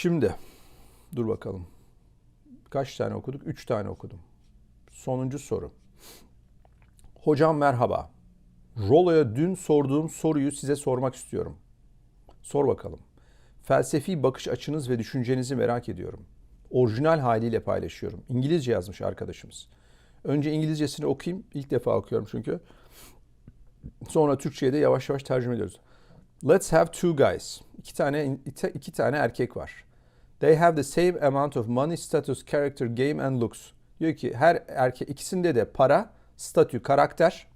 Şimdi dur bakalım. Kaç tane okuduk? Üç tane okudum. Sonuncu soru. Hocam merhaba. Rolo'ya dün sorduğum soruyu size sormak istiyorum. Sor bakalım. Felsefi bakış açınız ve düşüncenizi merak ediyorum. Orijinal haliyle paylaşıyorum. İngilizce yazmış arkadaşımız. Önce İngilizcesini okuyayım. İlk defa okuyorum çünkü. Sonra Türkçe'ye de yavaş yavaş tercüme ediyoruz. Let's have two guys. İki tane iki, tane erkek var. They have the same amount of money, status, character, game and looks. Diyor ki her erkek ikisinde de para, statü, karakter,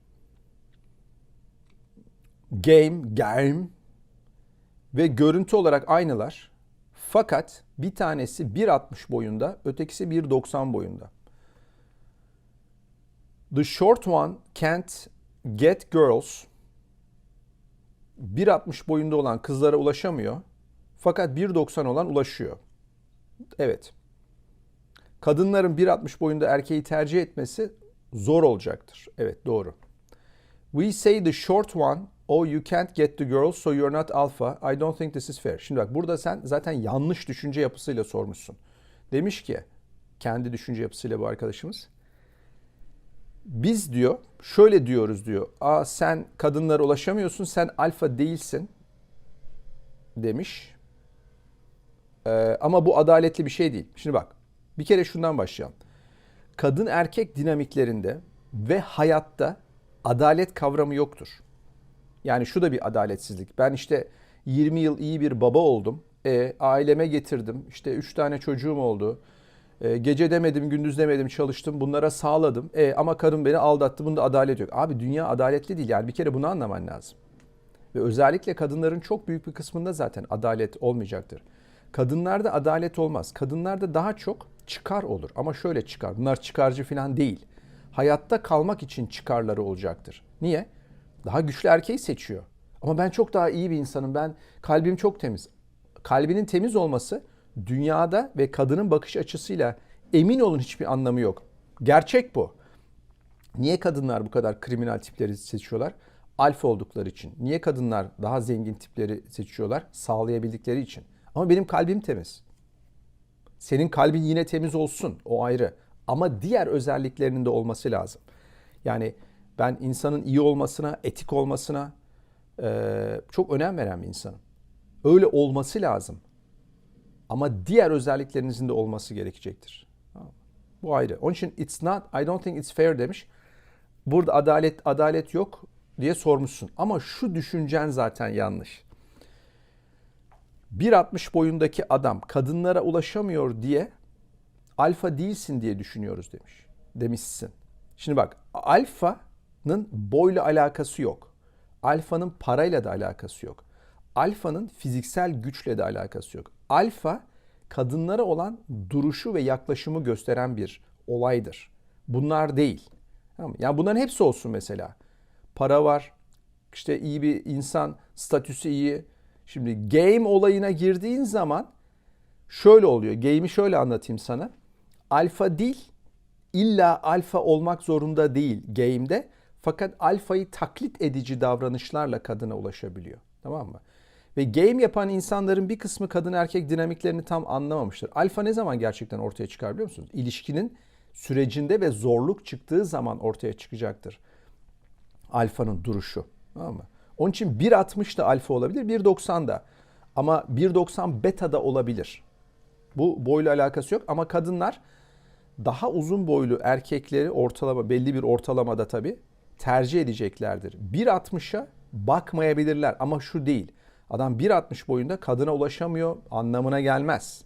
game, game ve görüntü olarak aynılar. Fakat bir tanesi 1.60 boyunda, ötekisi 1.90 boyunda. The short one can't get girls. 1.60 boyunda olan kızlara ulaşamıyor. Fakat 1.90 olan ulaşıyor. Evet. Kadınların 1.60 boyunda erkeği tercih etmesi zor olacaktır. Evet doğru. We say the short one, oh you can't get the girls so you're not alpha. I don't think this is fair. Şimdi bak burada sen zaten yanlış düşünce yapısıyla sormuşsun. Demiş ki kendi düşünce yapısıyla bu arkadaşımız. Biz diyor şöyle diyoruz diyor. Aa sen kadınlara ulaşamıyorsun sen alfa değilsin demiş. Ee, ama bu adaletli bir şey değil. Şimdi bak bir kere şundan başlayalım. Kadın erkek dinamiklerinde ve hayatta adalet kavramı yoktur. Yani şu da bir adaletsizlik. Ben işte 20 yıl iyi bir baba oldum. E, aileme getirdim. İşte 3 tane çocuğum oldu. E, gece demedim, gündüz demedim, çalıştım. Bunlara sağladım. E, ama karım beni aldattı. Bunda adalet yok. Abi dünya adaletli değil. Yani bir kere bunu anlaman lazım. Ve özellikle kadınların çok büyük bir kısmında zaten adalet olmayacaktır. Kadınlarda adalet olmaz. Kadınlarda daha çok çıkar olur. Ama şöyle çıkar. Bunlar çıkarcı falan değil. Hayatta kalmak için çıkarları olacaktır. Niye? Daha güçlü erkeği seçiyor. Ama ben çok daha iyi bir insanım. Ben kalbim çok temiz. Kalbinin temiz olması dünyada ve kadının bakış açısıyla emin olun hiçbir anlamı yok. Gerçek bu. Niye kadınlar bu kadar kriminal tipleri seçiyorlar? Alfa oldukları için. Niye kadınlar daha zengin tipleri seçiyorlar? Sağlayabildikleri için. Ama benim kalbim temiz. Senin kalbin yine temiz olsun. O ayrı. Ama diğer özelliklerinin de olması lazım. Yani ben insanın iyi olmasına, etik olmasına çok önem veren bir insanım. Öyle olması lazım. Ama diğer özelliklerinizin de olması gerekecektir. Bu ayrı. Onun için it's not, I don't think it's fair demiş. Burada adalet adalet yok diye sormuşsun. Ama şu düşüncen zaten yanlış. 1.60 boyundaki adam kadınlara ulaşamıyor diye alfa değilsin diye düşünüyoruz demiş. Demişsin. Şimdi bak alfanın boyla alakası yok. Alfanın parayla da alakası yok. Alfanın fiziksel güçle de alakası yok. Alfa kadınlara olan duruşu ve yaklaşımı gösteren bir olaydır. Bunlar değil. Tamam? Yani bunların hepsi olsun mesela. Para var, işte iyi bir insan, statüsü iyi. Şimdi game olayına girdiğin zaman şöyle oluyor. Game'i şöyle anlatayım sana. Alfa değil, illa alfa olmak zorunda değil game'de. Fakat alfayı taklit edici davranışlarla kadına ulaşabiliyor. Tamam mı? Ve game yapan insanların bir kısmı kadın erkek dinamiklerini tam anlamamıştır. Alfa ne zaman gerçekten ortaya çıkar biliyor musunuz? İlişkinin sürecinde ve zorluk çıktığı zaman ortaya çıkacaktır. Alfanın duruşu. Tamam mı? Onun için 1.60 da alfa olabilir, 1.90 da. Ama 1.90 beta da olabilir. Bu boyla alakası yok ama kadınlar daha uzun boylu erkekleri ortalama belli bir ortalamada tabii tercih edeceklerdir. 1.60'a bakmayabilirler ama şu değil. Adam 1.60 boyunda kadına ulaşamıyor anlamına gelmez.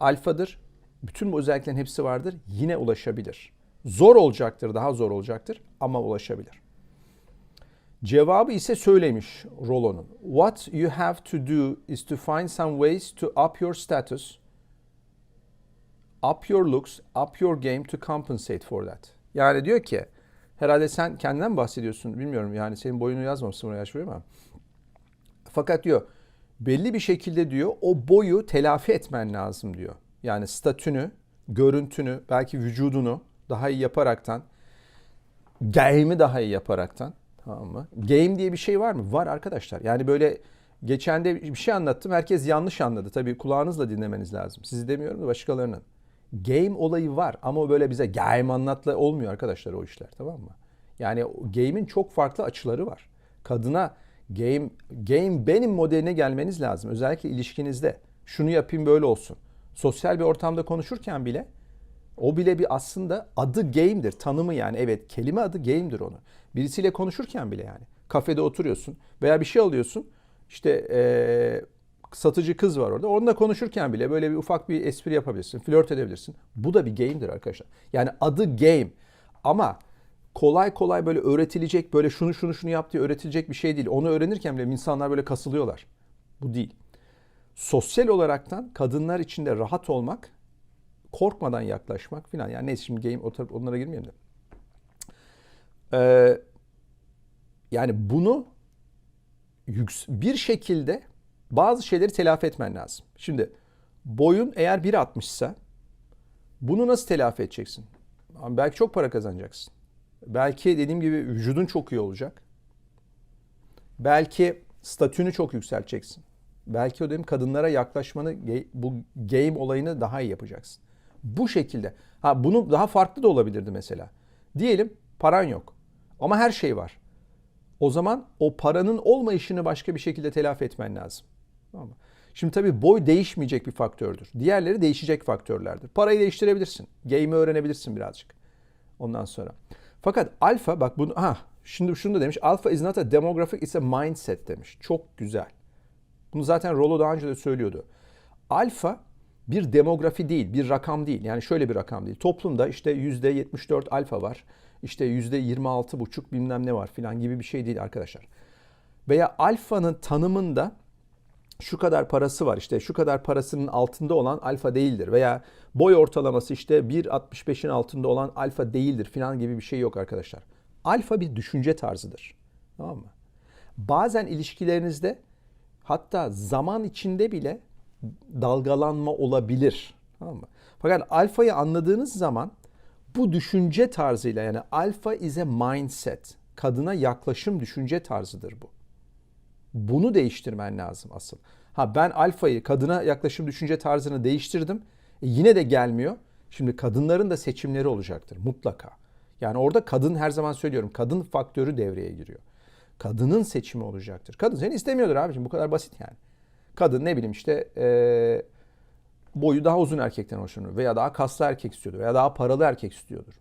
Alfadır. Bütün bu özelliklerin hepsi vardır. Yine ulaşabilir. Zor olacaktır, daha zor olacaktır ama ulaşabilir. Cevabı ise söylemiş Rollo'nun. What you have to do is to find some ways to up your status, up your looks, up your game to compensate for that. Yani diyor ki herhalde sen kendinden bahsediyorsun bilmiyorum yani senin boyunu yazmamışsın buraya şuraya ama. Fakat diyor belli bir şekilde diyor o boyu telafi etmen lazım diyor. Yani statünü, görüntünü, belki vücudunu daha iyi yaparaktan, game'i daha iyi yaparaktan Tamam mı? Game diye bir şey var mı? Var arkadaşlar. Yani böyle Geçen de bir şey anlattım. Herkes yanlış anladı. Tabii kulağınızla dinlemeniz lazım. Sizi demiyorum da başkalarının. Game olayı var ama böyle bize game anlatla olmuyor arkadaşlar o işler tamam mı? Yani game'in çok farklı açıları var. Kadına game game benim modeline gelmeniz lazım. Özellikle ilişkinizde. Şunu yapayım böyle olsun. Sosyal bir ortamda konuşurken bile o bile bir aslında adı game'dir. Tanımı yani evet kelime adı game'dir onu. Birisiyle konuşurken bile yani. Kafede oturuyorsun veya bir şey alıyorsun. İşte eee, satıcı kız var orada. Onunla konuşurken bile böyle bir ufak bir espri yapabilirsin. Flört edebilirsin. Bu da bir game'dir arkadaşlar. Yani adı game. Ama kolay kolay böyle öğretilecek böyle şunu şunu şunu yap diye öğretilecek bir şey değil. Onu öğrenirken bile insanlar böyle kasılıyorlar. Bu değil. Sosyal olaraktan kadınlar içinde rahat olmak korkmadan yaklaşmak filan. Yani neyse şimdi game o taraf- onlara girmeyelim de. Ee, yani bunu bir şekilde bazı şeyleri telafi etmen lazım. Şimdi boyun eğer 1.60 ise bunu nasıl telafi edeceksin? Belki çok para kazanacaksın. Belki dediğim gibi vücudun çok iyi olacak. Belki statünü çok yükselteceksin. Belki o dedim kadınlara yaklaşmanı bu game olayını daha iyi yapacaksın. Bu şekilde. Ha bunu daha farklı da olabilirdi mesela. Diyelim paran yok ama her şey var. O zaman o paranın olmayışını başka bir şekilde telafi etmen lazım. Tamam? Şimdi tabii boy değişmeyecek bir faktördür. Diğerleri değişecek faktörlerdir. Parayı değiştirebilirsin. Game'i öğrenebilirsin birazcık. Ondan sonra. Fakat alfa bak bunu ha şimdi şunu da demiş. Alpha is not a demographic it's mindset demiş. Çok güzel. Bunu zaten Rollo daha önce de söylüyordu. Alfa bir demografi değil, bir rakam değil. Yani şöyle bir rakam değil. Toplumda işte %74 alfa var. İşte %26 buçuk bilmem ne var filan gibi bir şey değil arkadaşlar. Veya alfanın tanımında şu kadar parası var işte şu kadar parasının altında olan alfa değildir veya boy ortalaması işte 1.65'in altında olan alfa değildir filan gibi bir şey yok arkadaşlar. Alfa bir düşünce tarzıdır. Tamam mı? Bazen ilişkilerinizde hatta zaman içinde bile dalgalanma olabilir. Tamam mı? Fakat alfayı anladığınız zaman bu düşünce tarzıyla yani alfa is a mindset. Kadına yaklaşım düşünce tarzıdır bu. Bunu değiştirmen lazım asıl. Ha ben alfayı kadına yaklaşım düşünce tarzını değiştirdim. E, yine de gelmiyor. Şimdi kadınların da seçimleri olacaktır mutlaka. Yani orada kadın her zaman söylüyorum kadın faktörü devreye giriyor. Kadının seçimi olacaktır. Kadın seni istemiyordur abiciğim bu kadar basit yani. Kadın ne bileyim işte eee, boyu daha uzun erkekten hoşlanıyor veya daha kaslı erkek istiyordur veya daha paralı erkek istiyordur.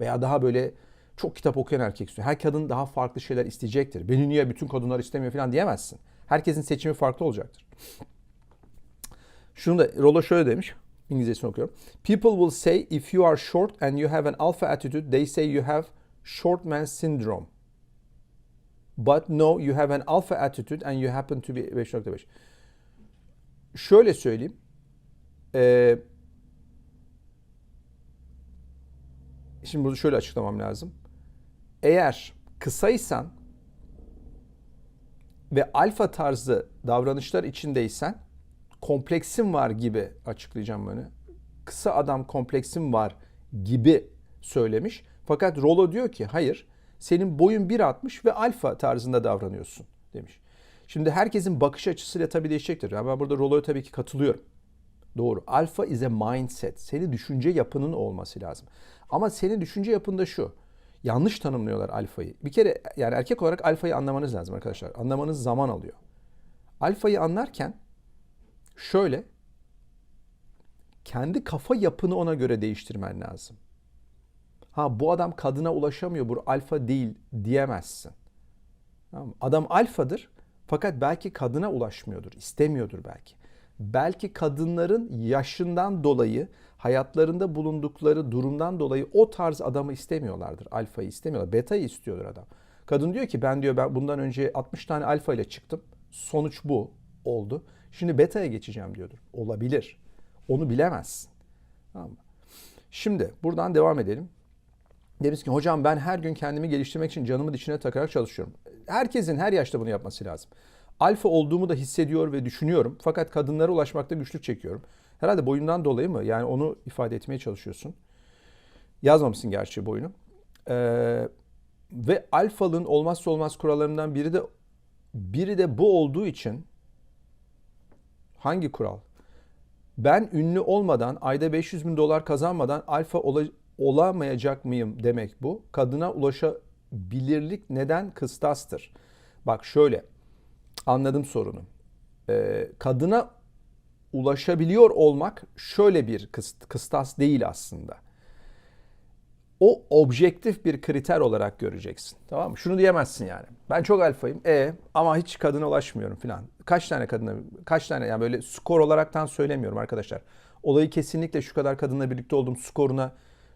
Veya daha böyle çok kitap okuyan erkek istiyor. Her kadın daha farklı şeyler isteyecektir. Beni niye bütün kadınlar istemiyor falan diyemezsin. Herkesin seçimi farklı olacaktır. Şunu da Rollo şöyle demiş. İngilizcesini okuyorum. People will say if you are short and you have an alpha attitude, they say you have short man syndrome. But no, you have an alpha attitude and you happen to be 5.5. Şöyle söyleyeyim. Ee, şimdi bunu şöyle açıklamam lazım. Eğer kısaysan ve alfa tarzı davranışlar içindeysen kompleksin var gibi açıklayacağım bunu. Kısa adam kompleksin var gibi söylemiş. Fakat Rollo diyor ki hayır senin boyun 1.60 ve alfa tarzında davranıyorsun demiş. Şimdi herkesin bakış açısıyla tabii değişecektir. Ben burada Rollo'ya tabii ki katılıyorum. Doğru. Alfa is a mindset. Senin düşünce yapının olması lazım. Ama senin düşünce yapında şu. Yanlış tanımlıyorlar alfayı. Bir kere yani erkek olarak alfayı anlamanız lazım arkadaşlar. Anlamanız zaman alıyor. Alfayı anlarken şöyle kendi kafa yapını ona göre değiştirmen lazım. Ha bu adam kadına ulaşamıyor, bu alfa değil diyemezsin. Tamam? Adam alfadır fakat belki kadına ulaşmıyordur, istemiyordur belki. Belki kadınların yaşından dolayı, hayatlarında bulundukları durumdan dolayı o tarz adamı istemiyorlardır. Alfayı istemiyorlar. Beta'yı istiyordur adam. Kadın diyor ki ben diyor ben bundan önce 60 tane alfa ile çıktım. Sonuç bu oldu. Şimdi beta'ya geçeceğim diyordur. Olabilir. Onu bilemezsin. Tamam mı? Şimdi buradan devam edelim. Deriz ki hocam ben her gün kendimi geliştirmek için canımı dişine takarak çalışıyorum. Herkesin her yaşta bunu yapması lazım. Alfa olduğumu da hissediyor ve düşünüyorum. Fakat kadınlara ulaşmakta güçlük çekiyorum. Herhalde boyundan dolayı mı? Yani onu ifade etmeye çalışıyorsun. Yazmamışsın gerçi boyunu. Ee, ve alfalığın olmazsa olmaz kurallarından biri de biri de bu olduğu için hangi kural? Ben ünlü olmadan, ayda 500 bin dolar kazanmadan alfa ola- olamayacak mıyım demek bu. Kadına ulaşabilirlik neden kıstastır? Bak şöyle, anladım sorunu. Ee, kadına ulaşabiliyor olmak şöyle bir kıst- kıstas değil aslında. O objektif bir kriter olarak göreceksin. Tamam mı? Şunu diyemezsin yani. Ben çok alfayım. E ama hiç kadına ulaşmıyorum falan. Kaç tane kadına kaç tane yani böyle skor olaraktan söylemiyorum arkadaşlar. Olayı kesinlikle şu kadar kadınla birlikte olduğum skoruna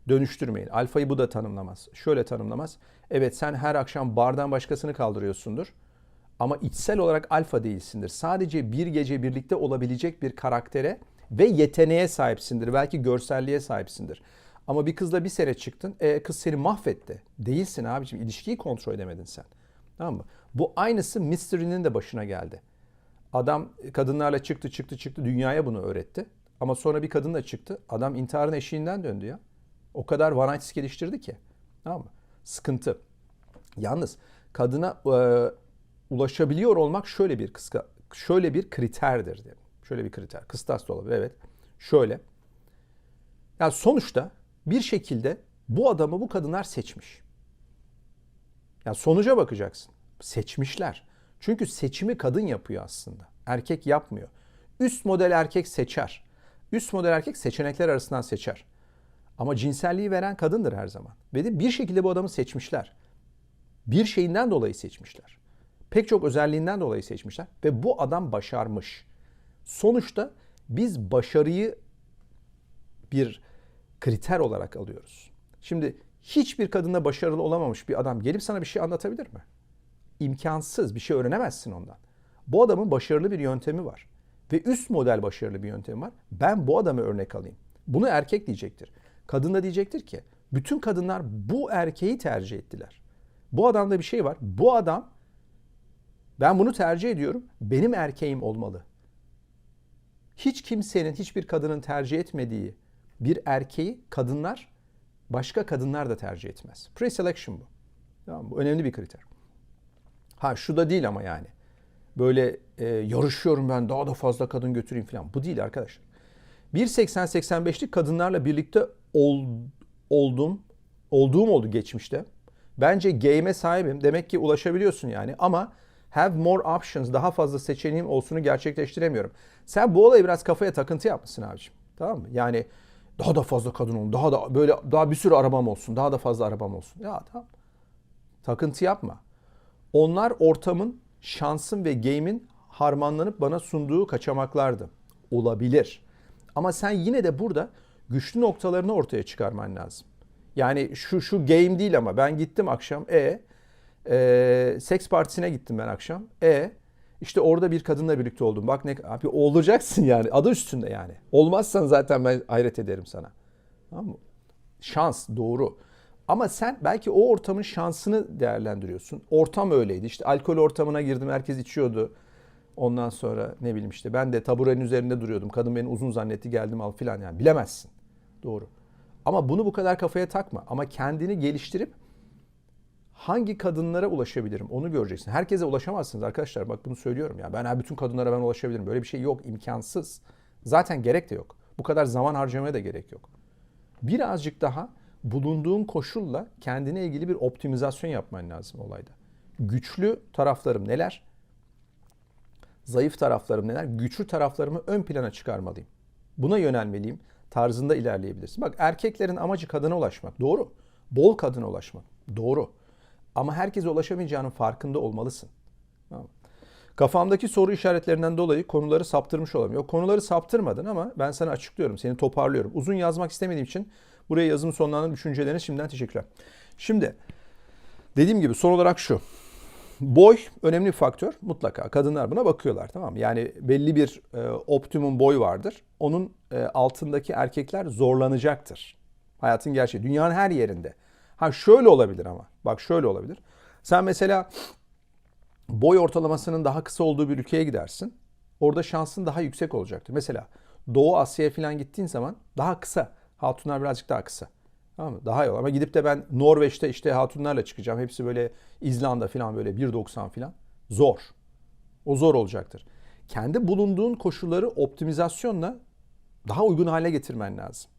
dönüştürmeyin. Alfayı bu da tanımlamaz. Şöyle tanımlamaz. Evet sen her akşam bardan başkasını kaldırıyorsundur. Ama içsel olarak alfa değilsindir. Sadece bir gece birlikte olabilecek bir karaktere ve yeteneğe sahipsindir. Belki görselliğe sahipsindir. Ama bir kızla bir sene çıktın. E, kız seni mahvetti. Değilsin abicim. İlişkiyi kontrol edemedin sen. Tamam mı? Bu aynısı Mystery'nin de başına geldi. Adam kadınlarla çıktı çıktı çıktı. Dünyaya bunu öğretti. Ama sonra bir kadınla çıktı. Adam intiharın eşiğinden döndü ya. O kadar night geliştirdi ki. Tamam mı? Sıkıntı. Yalnız kadına e, ulaşabiliyor olmak şöyle bir kıska, şöyle bir kriterdir derim. Şöyle bir kriter. Kıstas da olabilir evet. Şöyle. Yani sonuçta bir şekilde bu adamı bu kadınlar seçmiş. Yani sonuca bakacaksın. Seçmişler. Çünkü seçimi kadın yapıyor aslında. Erkek yapmıyor. Üst model erkek seçer. Üst model erkek seçenekler arasından seçer. Ama cinselliği veren kadındır her zaman. Ve de bir şekilde bu adamı seçmişler. Bir şeyinden dolayı seçmişler. Pek çok özelliğinden dolayı seçmişler. Ve bu adam başarmış. Sonuçta biz başarıyı bir kriter olarak alıyoruz. Şimdi hiçbir kadında başarılı olamamış bir adam gelip sana bir şey anlatabilir mi? İmkansız. Bir şey öğrenemezsin ondan. Bu adamın başarılı bir yöntemi var. Ve üst model başarılı bir yöntemi var. Ben bu adamı örnek alayım. Bunu erkek diyecektir. Kadın da diyecektir ki bütün kadınlar bu erkeği tercih ettiler. Bu adamda bir şey var. Bu adam ben bunu tercih ediyorum. Benim erkeğim olmalı. Hiç kimsenin, hiçbir kadının tercih etmediği bir erkeği kadınlar, başka kadınlar da tercih etmez. Pre-selection bu. Tamam, bu önemli bir kriter. Ha şu da değil ama yani. Böyle e, yarışıyorum ben daha da fazla kadın götüreyim falan. Bu değil arkadaşlar. 1.80-85'lik kadınlarla birlikte ol, oldum, olduğum oldu geçmişte. Bence game'e sahibim. Demek ki ulaşabiliyorsun yani. Ama have more options, daha fazla seçeneğim olsunu gerçekleştiremiyorum. Sen bu olayı biraz kafaya takıntı yapmışsın abiciğim. Tamam mı? Yani daha da fazla kadın olun, daha da böyle daha bir sürü arabam olsun, daha da fazla arabam olsun. Ya tamam. Takıntı yapma. Onlar ortamın, şansın ve game'in harmanlanıp bana sunduğu kaçamaklardı. Olabilir. Ama sen yine de burada güçlü noktalarını ortaya çıkarman lazım. Yani şu şu game değil ama ben gittim akşam e, e seks partisine gittim ben akşam. E işte orada bir kadınla birlikte oldum. Bak ne abi olacaksın yani adı üstünde yani. Olmazsan zaten ben hayret ederim sana. Tamam mı? Şans doğru. Ama sen belki o ortamın şansını değerlendiriyorsun. Ortam öyleydi. İşte alkol ortamına girdim herkes içiyordu. Ondan sonra ne bileyim işte ben de taburenin üzerinde duruyordum. Kadın beni uzun zannetti geldim al filan yani bilemezsin. Doğru. Ama bunu bu kadar kafaya takma. Ama kendini geliştirip hangi kadınlara ulaşabilirim onu göreceksin. Herkese ulaşamazsınız arkadaşlar. Bak bunu söylüyorum ya. Ben bütün kadınlara ben ulaşabilirim. Böyle bir şey yok. imkansız. Zaten gerek de yok. Bu kadar zaman harcamaya da gerek yok. Birazcık daha bulunduğun koşulla kendine ilgili bir optimizasyon yapman lazım olayda. Güçlü taraflarım neler? Zayıf taraflarım neler? Güçlü taraflarımı ön plana çıkarmalıyım. Buna yönelmeliyim tarzında ilerleyebilirsin. Bak erkeklerin amacı kadına ulaşmak. Doğru. Bol kadına ulaşmak. Doğru. Ama herkese ulaşamayacağının farkında olmalısın. Tamam. Kafamdaki soru işaretlerinden dolayı konuları saptırmış olamıyor. Konuları saptırmadın ama ben sana açıklıyorum, seni toparlıyorum. Uzun yazmak istemediğim için buraya yazımı sonlandırdım düşüncelerine şimdiden teşekkürler. Şimdi dediğim gibi son olarak şu. Boy önemli bir faktör mutlaka. Kadınlar buna bakıyorlar tamam mı? Yani belli bir e, optimum boy vardır. Onun e, altındaki erkekler zorlanacaktır. Hayatın gerçeği. Dünyanın her yerinde. Ha şöyle olabilir ama. Bak şöyle olabilir. Sen mesela boy ortalamasının daha kısa olduğu bir ülkeye gidersin. Orada şansın daha yüksek olacaktır. Mesela Doğu Asya'ya falan gittiğin zaman daha kısa. Hatunlar birazcık daha kısa. Tamam mı? Daha iyi olur. Ama gidip de ben Norveç'te işte hatunlarla çıkacağım. Hepsi böyle İzlanda falan böyle 1.90 falan. Zor. O zor olacaktır. Kendi bulunduğun koşulları optimizasyonla daha uygun hale getirmen lazım.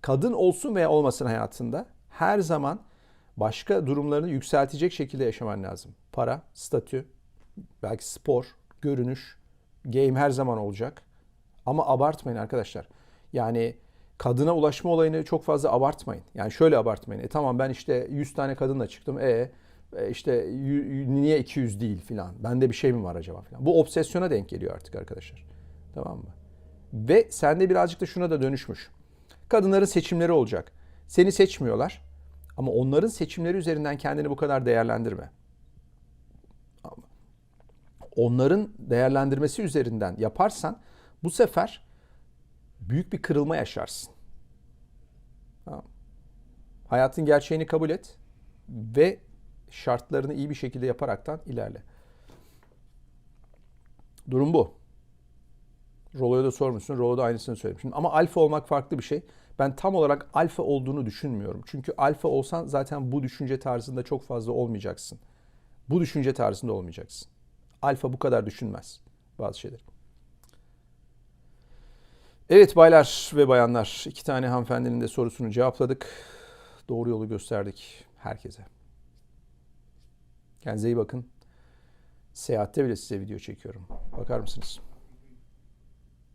Kadın olsun veya olmasın hayatında her zaman başka durumlarını yükseltecek şekilde yaşaman lazım. Para, statü, belki spor, görünüş, game her zaman olacak. Ama abartmayın arkadaşlar. Yani kadına ulaşma olayını çok fazla abartmayın. Yani şöyle abartmayın. E tamam ben işte 100 tane kadınla çıktım. E, e işte niye 200 değil filan. Bende bir şey mi var acaba filan. Bu obsesyona denk geliyor artık arkadaşlar. Tamam mı? Ve sende birazcık da şuna da dönüşmüş. Kadınların seçimleri olacak. Seni seçmiyorlar. Ama onların seçimleri üzerinden kendini bu kadar değerlendirme. Onların değerlendirmesi üzerinden yaparsan bu sefer büyük bir kırılma yaşarsın. Tamam. Hayatın gerçeğini kabul et ve şartlarını iyi bir şekilde yaparaktan ilerle. Durum bu. Rolo'ya da sormuşsun. Rolo da aynısını söylemiş. Ama alfa olmak farklı bir şey. Ben tam olarak alfa olduğunu düşünmüyorum. Çünkü alfa olsan zaten bu düşünce tarzında çok fazla olmayacaksın. Bu düşünce tarzında olmayacaksın. Alfa bu kadar düşünmez bazı şeyler. Evet baylar ve bayanlar iki tane hanımefendinin de sorusunu cevapladık. Doğru yolu gösterdik herkese. Kendinize iyi bakın. Seyahatte bile size video çekiyorum. Bakar mısınız?